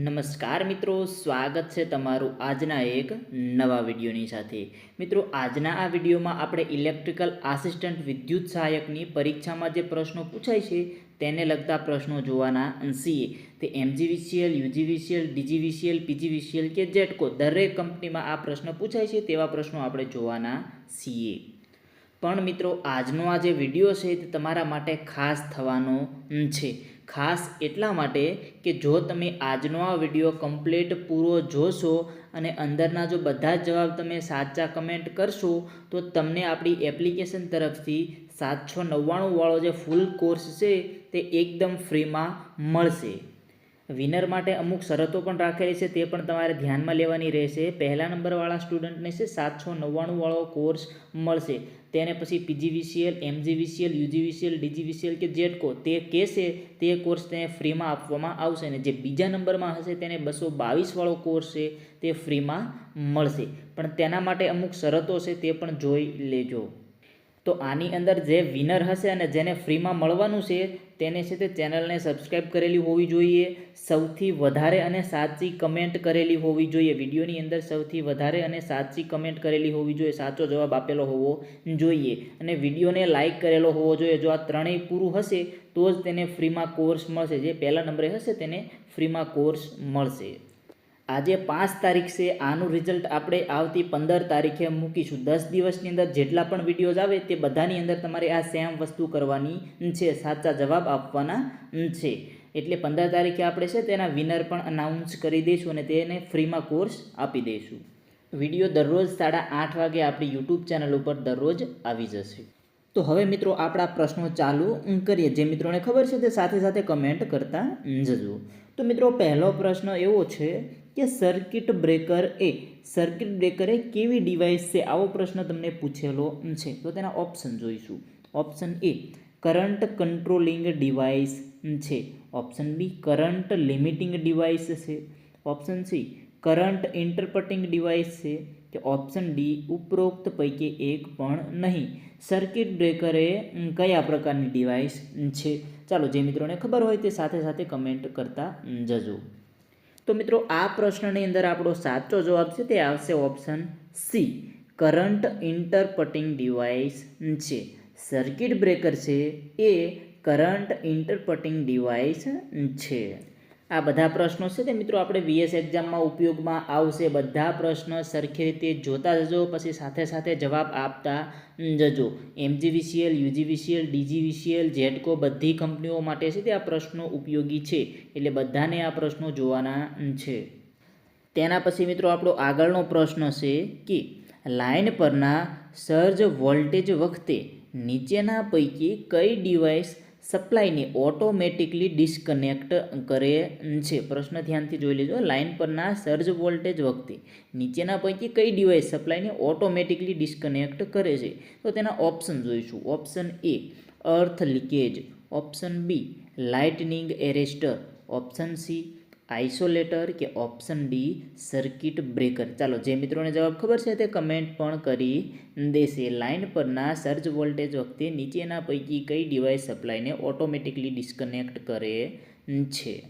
નમસ્કાર મિત્રો, સ્વાગત છે તમારું આજના એક નવા વિડીયોની સાથે. મિત્રો, આજના આ વિડીયોમાં આપણે ઇલેક્ટ્રિકલ આસિસ્ટન્ટ વિદ્યુત સહાયકની પરીક્ષામાં જે પ્રશ્નો પૂછાય છે, તેને લગતા પ્રશ્નો જોવાના છીએ. તે એમજીવીસીએલ, યુજીવીસીએલ, ડીજીવીસીએલ, પીજીવીસીએલ કે જેટકો દરેક કંપનીમાં આ પ્રશ્ન પૂછાય છે, તેવા પ્રશ્નો આપણે જોવાના છીએ. પણ મિત્રો, આજનો આ જે વીડિયો છે, તે તમારા માટે ખાસ થવાનો છે. ખાસ એટલા માટે કે જો તમે આજનો આ વીડિયો કમ્પ્લીટ પૂરો જોશો અને અંદરના જો બધા જ જવાબ તમે સાચા કમેન્ટ કરશો, તો તમને આપણી એપ્લિકેશન તરફથી સાતસો નવ્વાણુંવાળો જે ફૂલ કોર્સ છે તે એકદમ ફ્રીમાં મળશે. વિનર માટે અમુક શરતો પણ રાખેલી છે, તે પણ તમારે ધ્યાનમાં લેવાની રહેશે. પહેલા નંબરવાળા સ્ટુડન્ટને છે સાતસો નવ્વાણુંવાળો કોર્સ મળશે. તેને પછી પીજીવીસીએલ, એમજીવીસીએલ, યુજીવીસીએલ, ડીજીવીસીએલ કે જેટકો તે કહેશે તે કોર્સ તેને ફ્રીમાં આપવામાં આવશે અને જે બીજા નંબરમાં હશે તેને બસો બાવીસવાળો કોર્સ છે તે ફ્રીમાં મળશે. પણ તેના માટે અમુક શરતો છે તે પણ જોઈ લેજો. તો આની અંદર જે વિનર હશે અને જેને ફ્રીમાં મળવાનું છે, તેને છે તે ચેનલને સબસ્ક્રાઈબ કરેલી હોવી જોઈએ, સૌથી વધારે અને સાચી કમેન્ટ કરેલી હોવી જોઈએ. વિડીયોની અંદર સૌથી વધારે અને સાચી કમેન્ટ કરેલી હોવી જોઈએ, સાચો જવાબ આપેલો હોવો જોઈએ. અને વિડીયોને લાઇક કરેલો હોવો જોઈએ. જો આ ત્રણેય પૂરું હશે, તો જ તેને ફ્રીમાં કોર્સ મળશે. જે પહેલા નંબરે હશે, તેને ફ્રીમાં કોર્સ મળશે. આજે પાંચ તારીખ છે. આનું રિઝલ્ટ આપણે આવતી પંદર તારીખે મૂકીશું. દસ દિવસની અંદર જેટલા પણ વિડીયોઝ આવે તે બધાની અંદર તમારે આ સેમ વસ્તુ કરવાની છે. સાચા જવાબ આપવાના છે. એટલે પંદર તારીખે આપણે છે તેના વિનર પણ અનાઉન્સ કરી દઈશું અને તેને ફ્રીમાં કોર્સ આપી દઈશું. વીડિયો દરરોજ સાડા આઠ વાગે આપણી યુટ્યુબ ચેનલ ઉપર દરરોજ આવી જશે. તો હવે મિત્રો આપણા પ્રશ્નો ચાલુ કરીએ. જે મિત્રોને ખબર છે તે સાથે સાથે કમેન્ટ કરતા જજો. તો મિત્રો પહેલો પ્રશ્ન એવો છે કે સર્કિટ બ્રેકર એ, સર્કિટ બ્રેકર એ કેવી ડિવાઇસ છે? આવો પ્રશ્ન તમને પૂછેલો છે. તો તેના ઓપ્શન જોઈશું. Option A current controlling device છે. Option B current limiting device છે. Option C current interrupting device છે. કે ઓપ્શન ડી ઉપરોક્ત પૈકી એક પણ નહીં. સર્કિટ બ્રેકર એ કયા પ્રકારની ડિવાઇસ છે? ચાલો, જે મિત્રોને ખબર હોય તે સાથે સાથે કમેન્ટ કરતા જજો. તો મિત્રો આ પ્રશ્નની અંદર આપણો સાચો જવાબ છે તે આવશે option C current interrupting device છે. સર્કિટ બ્રેકર છે એ કરંટ ઇન્ટરપટિંગ ડિવાઇસ છે. આ બધા પ્રશ્નો છે તે મિત્રો આપણે વીએસ એક્ઝામમાં ઉપયોગમાં આવશે. બધા પ્રશ્નો સરખી રીતે જોતા જજો, પછી સાથે સાથે જવાબ આપતા જજો. એમજીવીસીએલ યુજીવીસીએલ ડીજીવીસીએલ જેટકો બધી કંપનીઓ માટે છે તે આ પ્રશ્નો ઉપયોગી છે. એટલે બધાને આ પ્રશ્નો જોવાના છે. તેના પછી મિત્રો આપણો આગળનો પ્રશ્ન છે કે લાઇન પરના સર્જ વોલ્ટેજ વખતે નીચેના પૈકી કઈ ડિવાઇસ સપ્લાયને ઓટોમેટિકલી ડિસ્કનેક્ટ કરે છે. પ્રશ્ન ધ્યાનથી જોઈ લેજો. લાઇન પરના સર્જ વોલ્ટેજ વખતે નીચેના પૈકી કઈ ડિવાઇસ સપ્લાયને ઓટોમેટિકલી ડિસ્કનેક્ટ કરે છે? તો તેના ઓપ્શન જોઈશું. Option A earth leakage. Option B lightning arrester. Option C isolator કે ઓપ્શન ડી સર્કિટ બ્રેકર. ચાલો, જે મિત્રોને જવાબ ખબર છે તે કમેન્ટ પણ કરી દેશે. લાઇન પરના સર્જ વોલ્ટેજ વખતે નીચેના પૈકી કઈ ડિવાઇસ સપ્લાયને ઓટોમેટિકલી ડિસ્કનેક્ટ કરે છે?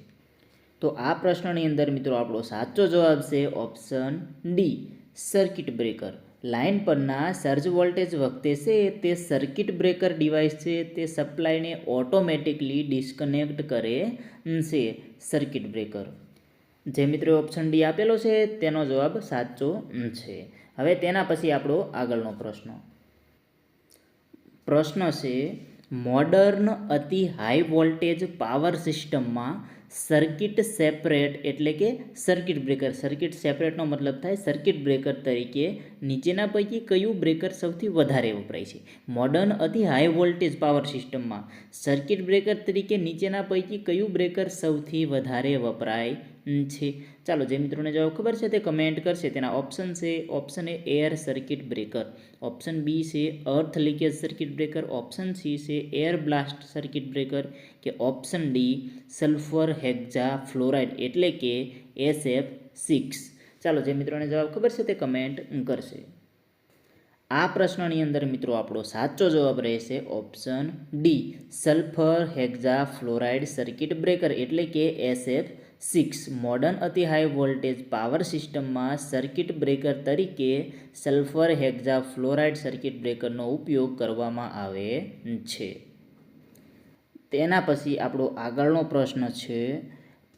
તો આ પ્રશ્નની અંદર મિત્રો આપણો સાચો જવાબ છે option D circuit breaker. Line પરના સર્જ વોલ્ટેજ વખતે છે, તે સર્કિટ બ્રેકર ડિવાઇસ છે, તે સપ્લાયને ઓટોમેટિકલી ડિસ્કનેક્ટ કરે છે સર્કિટ બ્રેકર. જે મિત્રો ઓપ્શન ડી આપેલો છે, તેનો જવાબ સાચો છે. હવે તેના પછી આપણો આગળનો પ્રશ્ન. પ્રશ્ન છે મોડર્ન અતિ હાઈ વોલ્ટેજ પાવર સિસ્ટમમાં સર્કિટ સેપરેટ એટલે કે સર્કિટ બ્રેકર સર્કિટ સેપરેટનો મતલબ થાય સર્કિટ બ્રેકર તરીકે નીચેના પૈકી કયું બ્રેકર સૌથી વધારે વપરાય છે? મોડર્ન અતિ હાઈ વોલ્ટેજ પાવર સિસ્ટમમાં સર્કિટ બ્રેકર તરીકે નીચેના પૈકી કયું બ્રેકર સૌથી વધારે વપરાય છે. ચાલો, જે મિત્રોને જવાબ ખબર છે તે કમેન્ટ કરશે. તેના ઓપ્શન છે option A air circuit breaker option B છે earth leakage circuit breaker option C છે એર બ્લાસ્ટ સર્કિટ બ્રેકર કે option D sulphur hexafluoride એટલે કે એસએફ સિક્સ ચાલો, જે મિત્રોને જવાબ ખબર છે તે કમેન્ટ કરશે. આ પ્રશ્નની અંદર મિત્રો આપણો સાચો જવાબ રહેશે option D sulphur hexafluoride circuit breaker એટલે કે એસએફ સિક્સ. મોડર્ન અતિ હાઈ વોલ્ટેજ પાવર સિસ્ટમમાં સર્કિટ બ્રેકર તરીકે સલ્ફર હેક્ઝા ફ્લોરાઇડ સર્કિટ બ્રેકરનો ઉપયોગ કરવામાં આવે છે. તેના પછી આપણો આગળનો પ્રશ્ન છે,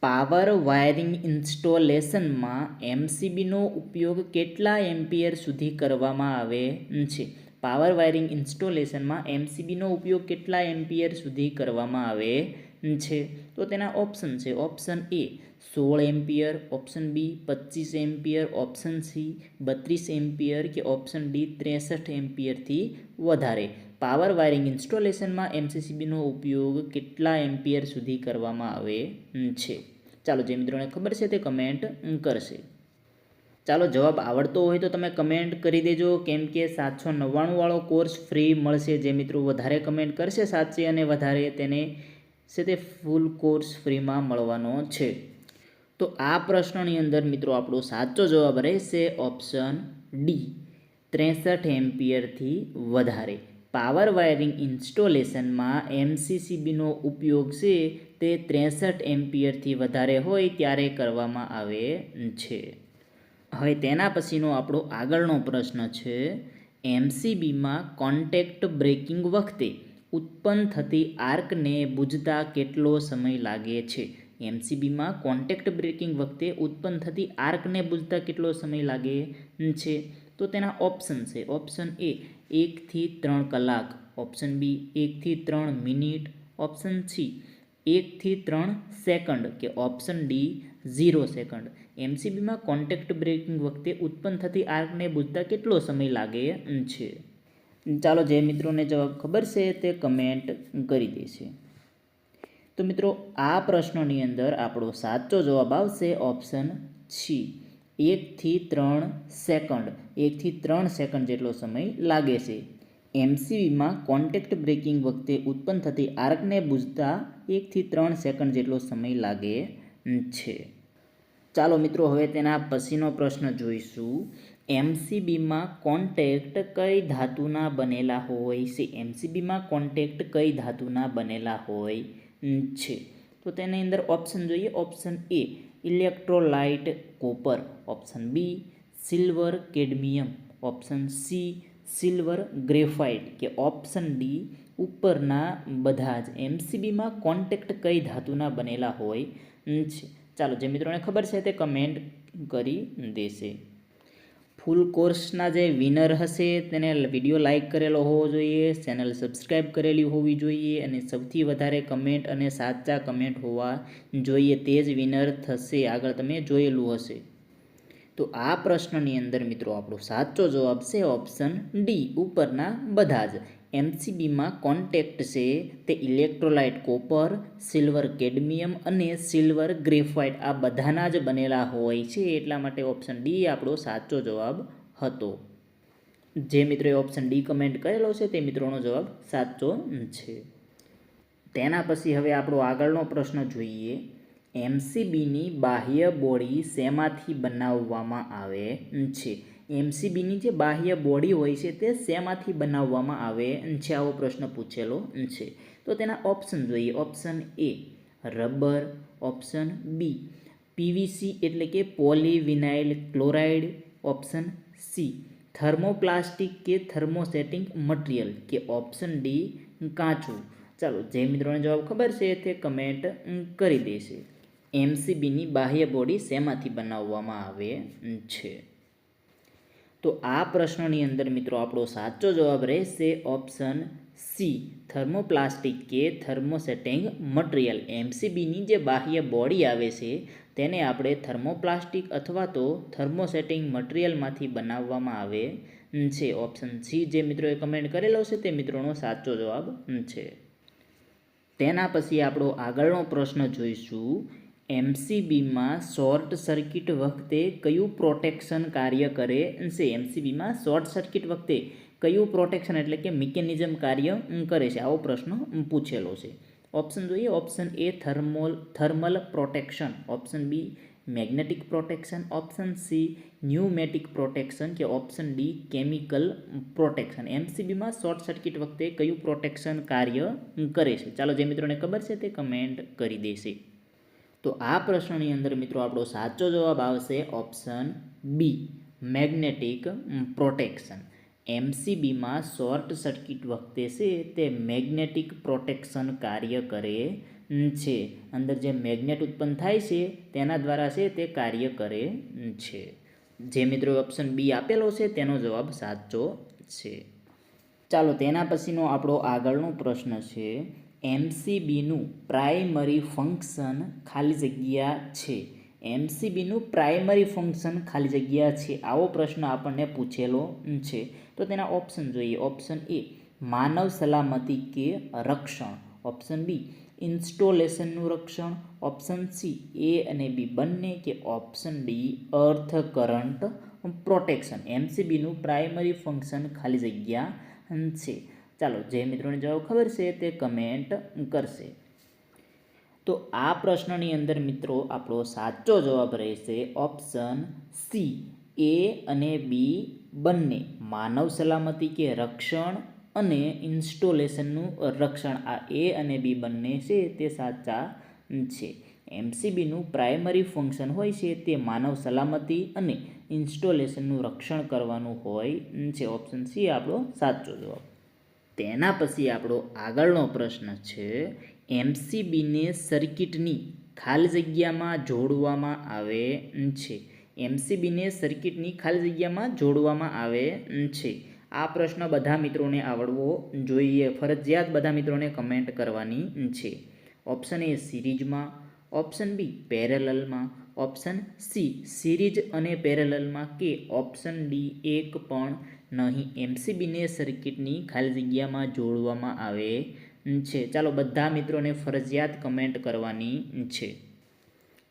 પાવર વાયરિંગ ઇન્સ્ટોલેશનમાં એમસીબીનો ઉપયોગ કેટલા એમ્પિયર સુધી કરવામાં આવે છે? પાવર વાયરિંગ ઇન્સ્ટોલેશનમાં એમસીબીનો ઉપયોગ કેટલા એમ્પિયર સુધી કરવામાં આવે છે. તો તેના ઓપ્શન છે. ઓપ્શન એ સોળ એમ્પિયર. ઓપ્શન બી પચીસ એમ્પિયર. ઓપ્શન સી બત્રીસ એમ્પિયર કે ઓપ્શન ડી ત્રેસઠ એમ્પિયરથી વધારે. પાવર વાયરિંગ ઇન્સ્ટોલેશનમાં એમસીસીબીનો ઉપયોગ કેટલા એમ્પિયર સુધી કરવામાં આવે છે? ચાલો, જે મિત્રોને ખબર છે તે કમેન્ટ કરશે. ચાલો, જવાબ આવડતો હોય તો તમે કમેન્ટ કરી દેજો. કેમ કે સાતસો નવ્વાણુંવાળો કોર્સ ફ્રી મળશે. જે મિત્રો વધારે કમેન્ટ કરશે સાચી અને વધારે તેને છે તે ફૂલ કોર્સ ફ્રીમાં મળવાનો છે. તો આ પ્રશ્નની અંદર મિત્રો આપણો સાચો જવાબ રહેશે ઓપ્શન ડી ત્રેસઠ એમ્પિયરથી વધારે. પાવર વાયરિંગ ઇન્સ્ટોલેશનમાં એમસીસીબીનો ઉપયોગ છે તે ત્રેસઠ એમ્પિયરથી વધારે હોય ત્યારે કરવામાં આવે છે. હવે તેના પછીનો આપણો આગળનો પ્રશ્ન છે એમસીબીમાં કોન્ટેક્ટ બ્રેકિંગ વખતે ઉત્પન્ન થતી આર્કને બુજતા કેટલો સમય લાગે છે? એમસીબીમાં કોન્ટેક્ટ બ્રેકિંગ વખતે ઉત્પન્ન થતી આર્કને બુજતા કેટલો સમય લાગે છે? તો તેના ઓપ્શન છે. ઓપ્શન એ એકથી ત્રણ કલાક. ઓપ્શન બી એકથી ત્રણ મિનિટ. ઓપ્શન સી એકથી ત્રણ સેકન્ડ કે ઓપ્શન ડી ઝીરો સેકન્ડ. એમસીબીમાં કોન્ટેક્ટ બ્રેકિંગ વખતે ઉત્પન્ન થતી આર્કને બુજતા કેટલો સમય લાગે છે? ચાલો જે મિત્રોને જવાબ ખબર છે તે કમેન્ટ કરી દેશે. તો મિત્રો, આ પ્રશ્નોની અંદર આપણો સાચો જવાબ આવશે ઓપ્શન છી એકથી ત્રણ સેકન્ડ એકથી ત્રણ સેકન્ડ જેટલો સમય લાગે છે. એમસીવીમાં કોન્ટેક્ટ બ્રેકિંગ વખતે ઉત્પન્ન થતી આર્કને બુઝતા એકથી ત્રણ સેકન્ડ જેટલો સમય લાગે છે. ચાલો મિત્રો, હવે તેના પછીનો પ્રશ્ન જોઈશું. એમસીબીમાં કોન્ટેક્ટ કઈ ધાતુના બનેલા હોય છે? એમસીબીમાં કોન્ટેક્ટ કઈ ધાતુના બનેલા હોય છે. તો તેની અંદર ઓપ્શન જોઈએ. Option A electrolyte, copper. Option B silver, cadmium. Option C silver, graphite. કે ઓપ્શન ડી ઉપરના બધા જ. એમસીબીમાં કોન્ટેક્ટ કઈ ધાતુના બનેલા હોય છે. ચાલો, જે મિત્રોને ખબર છે તે કમેન્ટ કરી દેશે. ફૂલ કોર્સના જે વિનર હશે તેને વીડિયો લાઇક કરેલો હોવો જોઈએ ચેનલ સબસ્ક્રાઈબ કરેલી હોવી જોઈએ અને સૌથી વધારે કમેન્ટ અને સાચા કમેન્ટ હોવા જોઈએ. તે જ વિનર થશે, આગળ તમે જોયેલું હશે. તો આ પ્રશ્નની અંદર મિત્રો આપણો સાચો જવાબ છે ઓપ્શન ડી ઉપરના બધા જ. એમસીબીમાં કોન્ટેક્ટ છે તે ઇલેક્ટ્રોલાઇટ કોપર સિલ્વર કેડમિયમ અને સિલ્વર ગ્રેફાઇટ આ બધાના જ બનેલા હોય છે એટલા માટે ઓપ્શન ડી આપણો સાચો જવાબ હતો. જે મિત્રોએ ઓપ્શન ડી કમેન્ટ કરેલો છે તે મિત્રોનો જવાબ સાચો છે. તેના પછી હવે આપણો આગળનો પ્રશ્ન જોઈએ. એમસીબીની બાહ્ય બોડી શેમાંથી બનાવવામાં આવે છે? એમસીબીની જે બાહ્ય બોડી હોય છે તે શેમાંથી બનાવવામાં આવે છે? આવો પ્રશ્ન પૂછેલો છે. તો તેના ઓપ્શન જોઈએ. Option A rubber, option B PVC એટલે કે polyvinyl chloride, option C thermoplastic કે થર્મોસેટિંગ મટીરિયલ કે ઓપ્શન ડી કાચું. ચાલો, જે મિત્રોને જવાબ ખબર છે તે કમેન્ટ કરી દેશે. એમસીબીની બાહ્ય બોડી શેમાંથી બનાવવામાં આવે છે? તો આ પ્રશ્નની અંદર મિત્રો આપણો સાચો જવાબ રહેશે ઓપ્શન સી, થર્મોપ્લાસ્ટિક કે થર્મોસેટિંગ મટીરિયલ. એમસીબીની જે બાહ્ય બોડી આવે છે, તેને આપણે થર્મોપ્લાસ્ટિક અથવા તો થર્મોસેટિંગ મટીરિયલમાંથી બનાવવામાં આવે છે. ઓપ્શન સી, જે મિત્રોએ કમેન્ટ કરેલો છે, તે મિત્રોનો સાચો જવાબ છે. તેના પછી આપણો આગળનો પ્રશ્ન જોઈશું. એમસીબીમાં શોર્ટ સર્કિટ વખતે કયું પ્રોટેક્શન કાર્ય કરે? છે એમસીબીમાં શોર્ટ સર્કિટ વખતે કયું પ્રોટેક્શન એટલે કે મિકેનિઝમ કાર્ય કરે છે? આવો પ્રશ્ન પૂછેલો છે. ઓપ્શન જોઈએ. Option A thermal, thermal protection. Option B magnetic protection. Option C pneumatic protection કે ઓપ્શન ડી કેમિકલ પ્રોટેક્શન. એમસીબીમાં શોર્ટ સર્કિટ વખતે કયું પ્રોટેક્શન કાર્ય કરે છે? ચાલો જે મિત્રોને ખબર છે તે કમેન્ટ કરી દેશે. તો આ પ્રશ્નની અંદર મિત્રો આપણો સાચો જવાબ આવશે ઓપ્શન બી મેગ્નેટિક પ્રોટેક્શન એમસીબીમાં શોર્ટ સર્કિટ વખતે છે તે મેગ્નેટિક પ્રોટેક્શન કાર્ય કરે છે. અંદર જે મેગ્નેટ ઉત્પન્ન થાય છે તેના દ્વારા છે તે કાર્ય કરે છે. જે મિત્રો ઓપ્શન બી આપેલો છે તેનો જવાબ સાચો છે. ચાલો તેના પછીનો આપણો આગળનો પ્રશ્ન છે. એમસીબીનું પ્રાઇમરી ફંક્શન ખાલી જગ્યા છે. એમસીબીનું પ્રાઇમરી ફંક્શન ખાલી જગ્યા છે? આવો પ્રશ્ન આપણને પૂછેલો છે. તો તેના ઓપ્શન જોઈએ. ઓપ્શન એ, માનવ સલામતી કે રક્ષણ? ઓપ્શન બી, ઇન્સ્ટોલેશનનું રક્ષણ? ઓપ્શન સી, એ અને બી બંને કે option D, earth current? Protection. એમસીબીનું primary function ખાલી જગ્યા છે. ચાલો જે મિત્રોને જવાબ ખબર છે તે કમેન્ટ કરશે. તો આ પ્રશ્નની અંદર મિત્રો આપણો સાચો જવાબ રહેશે ઓપ્શન સી એ અને બી બંને, માનવ સલામતી કે રક્ષણ અને ઇન્સ્ટોલેશનનું રક્ષણ. આ એ અને બી બંને છે તે સાચા છે. એમસીબીનું પ્રાઇમરી ફંક્શન હોય છે તે માનવ સલામતી અને ઇન્સ્ટોલેશનનું રક્ષણ કરવાનું હોય છે. ઓપ્શન સી આપણો સાચો જવાબ. તેના પછી આપણો આગળનો પ્રશ્ન છે, એમસીબીને સર્કિટની ખાલી જગ્યામાં જોડવામાં આવે છે. એમસીબીને સર્કિટની ખાલી જગ્યામાં જોડવામાં આવે છે. આ પ્રશ્ન બધા મિત્રોને આવડવો જોઈએ. ફરજિયાત બધા મિત્રોને કમેન્ટ કરવાની છે. ઓપ્શન એ સિરીઝમાં ઓપ્શન બી પેરેલલમાં ઓપ્શન સી સિરીઝ અને પેરેલલમાં કે ઓપ્શન ડી એક પણ નહીં. એમસીબીને સર્કિટની ખાલી જગ્યામાં જોડવામાં આવે છે. ચાલો બધા મિત્રોને ફરજિયાત કમેન્ટ કરવાની છે.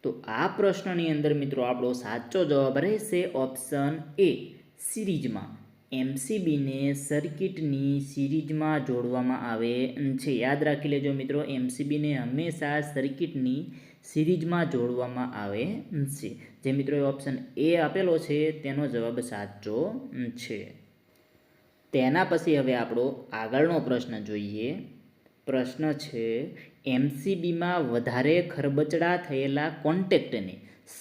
તો આ પ્રશ્નની અંદર મિત્રો આપણો સાચો જવાબ રહેશે ઓપ્શન એ સિરીજમાં એમસીબીને સર્કિટની સિરીજમાં જોડવામાં આવે છે. યાદ રાખી લેજો મિત્રો એમસીબીને હંમેશા સર્કિટની સિરીજમાં જોડવામાં આવે છે. જે મિત્રો ઓપ્શન એ આપેલો છે, તેનો જવાબ સાચો છે. તેના પછી હવે આપણો આગળનો પ્રશ્ન જોઈએ. પ્રશ્ન છે, એમસીબીમાં વધારે ખરબચડા થયેલા કોન્ટેક્ટને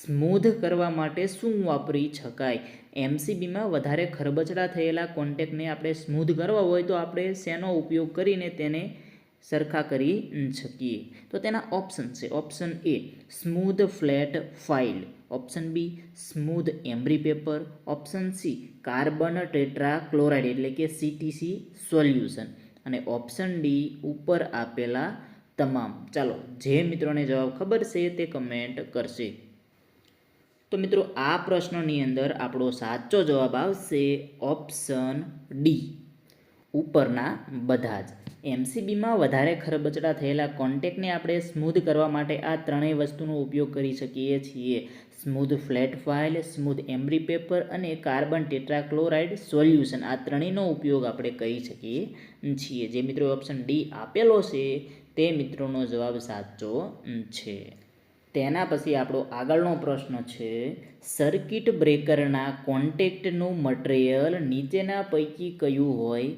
સ્મૂધ કરવા માટે શું વાપરી શકાય? એમસીબીમાં વધારે ખરબચડા થયેલા કોન્ટેક્ટને આપણે સ્મૂધ કરવા હોય તો આપણે શેનો ઉપયોગ કરીને તેને સરખા કરી શકીએ. તો તેના ઓપ્શન છે. Option A smooth flat file option B smooth emery paper. Option C carbon tetra chloride એટલે કે સીટીસી સોલ્યુશન. અને ઓપ્શન ડી ઉપર આપેલા તમામ. ચાલો, જે મિત્રોને જવાબ ખબર છે તે કમેન્ટ કરશે. તો મિત્રો, આ પ્રશ્નની અંદર આપણો સાચો જવાબ આવશે ઓપ્શન ડી ઉપરના બધા જ. એમસીબીમાં વધારે ખરબચડા થયેલા કોન્ટેક્ટને આપણે સ્મૂધ કરવા માટે આ ત્રણેય વસ્તુનો ઉપયોગ કરી શકીએ છીએ. Smooth flat file, smooth emery paper અને કાર્બન ટેટ્રાક્લોરાઇડ સોલ્યુશન આ ત્રણેયનો ઉપયોગ આપણે કરી શકીએ છીએ. જે મિત્રો ઓપ્શન ડી આપેલો છે, તે મિત્રોનો જવાબ સાચો છે. તેના પછી આપણો આગળનો પ્રશ્ન છે, સર્કિટ બ્રેકરના કોન્ટેક્ટનું મટીરિયલ નીચેના પૈકી કયું હોય?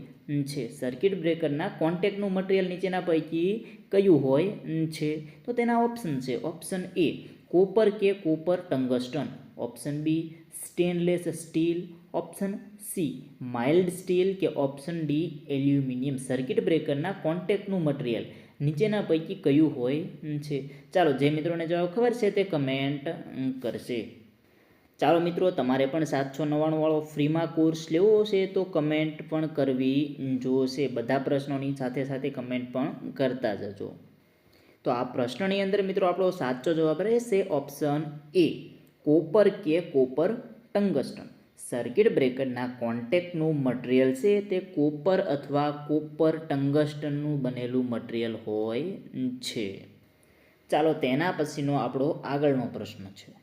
છે. સર્કિટ બ્રેકરના કોન્ટેક્ટનું મટીરિયલ નીચેના પૈકી કયું હોય? છે. તો તેના ઓપ્શન છે. ઓપ્શન એ કોપર કે copper tungsten. Option B stainless steel. Option C mild steel કે ઓપ્શન ડી એલ્યુમિનિયમ. સર્કિટ બ્રેકરના કોન્ટેક્ટનું મટીરિયલ નીચેના પૈકી કયું હોય? છે. ચાલો, જે મિત્રોને જવાબ ખબર છે તે કમેન્ટ કરશે. ચાલો મિત્રો, તમારે પણ સાતસો નવ્વાણુંવાળો ફ્રીમાં કોર્સ લેવો છે તો કમેન્ટ પણ કરવી જોશે. બધા પ્રશ્નોની સાથે સાથે કમેન્ટ પણ કરતા જજો. તો આ પ્રશ્નની અંદર મિત્રો, આપણો સાચો જવાબ રહેશે ઓપ્શન એ કોપર કે કોપર ટંગસ્ટન સર્કિટ બ્રેકરના કોન્ટેક્ટનું મટીરિયલ છે તે કોપર અથવા કોપર ટંગસ્ટનનું બનેલું મટીરિયલ હોય છે. ચાલો તેના પછીનો આપણો આગળનો પ્રશ્ન છે.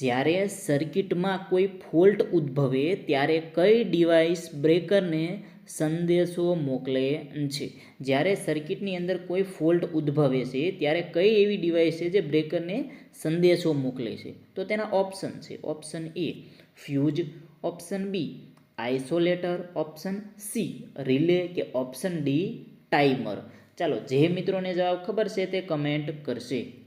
જ્યારે સર્કિટમાં કોઈ ફોલ્ટ ઉદ્ભવે, ત્યારે કઈ ડિવાઇસ બ્રેકરને સંદેશો મોકલે છે? જ્યારે સર્કિટની અંદર કોઈ ફોલ્ટ ઉદ્ભવે છે, ત્યારે કઈ એવી ડિવાઇસ છે જે બ્રેકરને સંદેશો મોકલે છે? તો તેના ઓપ્શન છે. Option A fuse, option B isolator, option C relay કે ઓપ્શન ડી ટાઈમર. ચાલો, જે મિત્રોને જવાબ ખબર છે તે કમેન્ટ કરશે.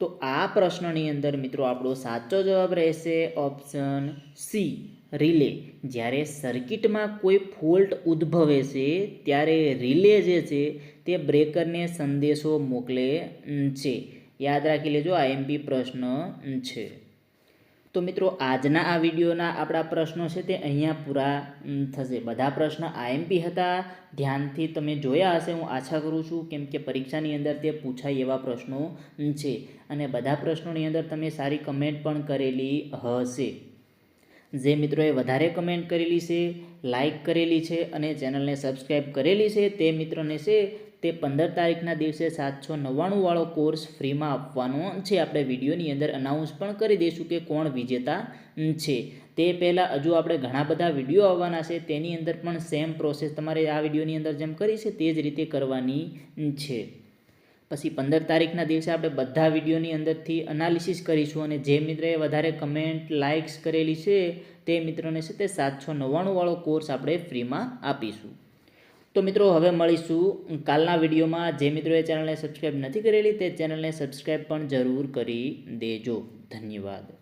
તો આ પ્રશ્નની અંદર મિત્રો આપણો સાચો જવાબ રહેશે ઓપ્શન સી રિલે જ્યારે સર્કિટમાં કોઈ ફોલ્ટ ઉદ્ભવે છે, ત્યારે રિલે જે છે, તે બ્રેકરને સંદેશો મોકલે છે. યાદ રાખી લેજો આ એમપી પ્રશ્ન છે. તો મિત્રો, આજના આ વિડીયોના આપણા પ્રશ્નો છે તે અહીંયા પૂરા થશે. બધા પ્રશ્ન આઈએમપી હતા. ધ્યાનથી તમે જોયા હશે, હું આશા કરું છું, કેમ કે પરીક્ષાની અંદર તે પૂછાય એવા પ્રશ્નો છે. અને બધા પ્રશ્નોની અંદર તમે સારી કમેન્ટ પણ કરેલી હશે. જે મિત્રોએ વધારે કમેન્ટ કરેલી છે લાઇક કરેલી છે અને ચેનલને સબસ્ક્રાઈબ કરેલી છે તે મિત્રોને છે તે પંદર તારીખના દિવસે સાતસો નવ્વાણુંવાળો કોર્સ ફ્રીમાં આપવાનો છે. આપણે વિડીયોની અંદર અનાઉન્સ પણ કરી દઈશું કે કોણ વિજેતા છે. તે પહેલાં હજુ આપણે ઘણા બધા વીડિયો આવવાના છે. તેની અંદર પણ સેમ પ્રોસેસ તમારે આ વિડીયોની અંદર જેમ કરી છે તે જ રીતે કરવાની છે. પછી પંદર તારીખના દિવસે આપણે બધા વિડીયોની અંદરથી અનાલિસિસ કરીશું અને જે મિત્રએ વધારે કમેન્ટ લાઇક્સ કરેલી છે તે મિત્રોને છે તે સાતસો નવ્વાણુંવાળો કોર્સ આપણે ફ્રીમાં આપીશું. તો મિત્રો, હવે મળીશું કાલના વિડીયોમાં. જે મિત્રોએ ચેનલને સબસ્ક્રાઈબ નથી કરેલી, તે ચેનલને સબસ્ક્રાઈબ પણ જરૂર કરી દેજો. ધન્યવાદ.